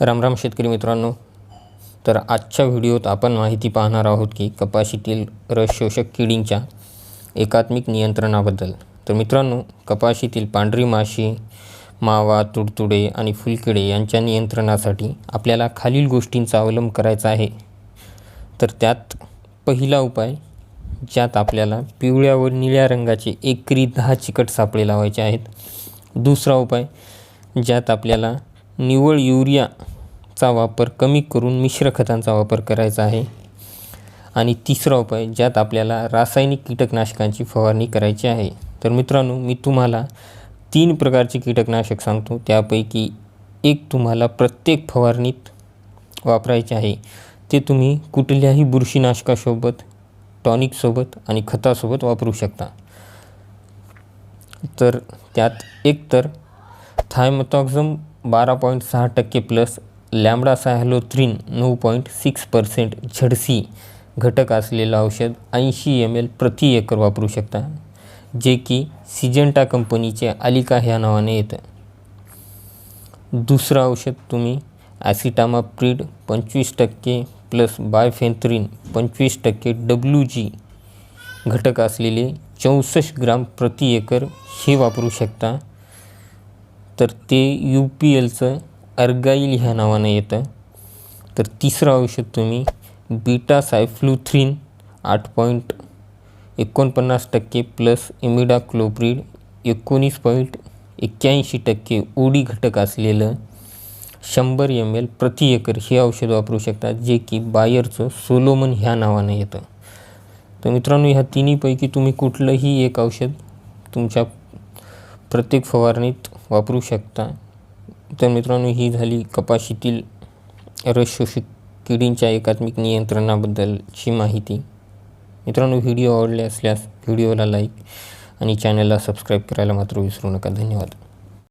रामराम शेतकरी मित्रांनो. तर आजच्या व्हिडिओत आपण माहिती पाहणार आहोत की कपाशीतील रस शोषक किडींच्या एकात्मिक नियंत्रणाबद्दल. तर मित्रांनो कपाशीतील पांढरी माशी मावा तुडतुडे आणि फुलकिडे यांच्या नियंत्रणासाठी आपल्याला खालील गोष्टींचा अवलंब करायचा आहे. तर त्यात पहिला उपाय ज्यात आपल्याला पिवळ्या व निळ्या रंगाचे एकरी दहा चिकट सापळे लावायचे आहेत. दुसरा उपाय ज्यात आपल्याला निव्वळ युरियाचा वापर कमी करून मिश्र खतांचा वापर करायचा आहे. आणि तिसरा उपाय ज्यात आपल्याला रासायनिक कीटकनाशकांची फवारणी करायची आहे. तर मित्रांनो मी तुम्हाला तीन प्रकारचे कीटकनाशक सांगतो. त्यापैकी एक तुम्हाला प्रत्येक फवारणीत वापरायचे आहे. ते तुम्ही कुठल्याही बुरशीनाशकासोबत टॉनिकसोबत आणि खतासोबत वापरू शकता. तर त्यात एक तर थायमथॉक्झम बारा पॉईंट सहा टक्के प्लस लॅमडा सायलोथ्रीन नऊ पॉईंट सिक्स पर्सेंट झडसी घटक असलेलं औषध ऐंशी एम एल प्रति एकर वापरू शकता जे की सिजेंटा कंपनीचे आलिका ह्या नावाने येतं. दुसरं औषध तुम्ही ॲसिटामाप्रीड पंचवीस टक्के प्लस बायफेन्थ्रिन पंचवीस टक्के डब्ल्यू जी घटक असलेले चौसष्ट ग्राम प्रति एकर हे वापरू शकता. तर ते यू पी एलचं अर्गाईल ह्या नावानं येतं. तर तिसरं औषध तुम्ही बीटा सायफ्लुथ्रीन आठ पॉईंट एकोणपन्नास टक्के प्लस इमिडा इमिडाक्लोप्रीड एकोणीस पॉईंट एक्क्याऐंशी टक्के ओडी घटक असलेलं शंभर एम एल प्रति एकर हे औषध वापरू शकता जे की बायरचं सोलोमन ह्या नावानं येतं. तर मित्रांनो ह्या तिन्हीपैकी तुम्ही कुठलंही एक औषध तुमच्या प्रत्येक फवारणीत वापरू शकता. तर मित्रांनो ही झाली कपाशीतील रस शोषित किडींच्या एकात्मिक नियंत्रणाबद्दलची माहिती. मित्रांनो व्हिडिओ आवडले असल्यास व्हिडिओला लाईक आणि चॅनलला सबस्क्राईब करायला मात्र विसरू नका. धन्यवाद.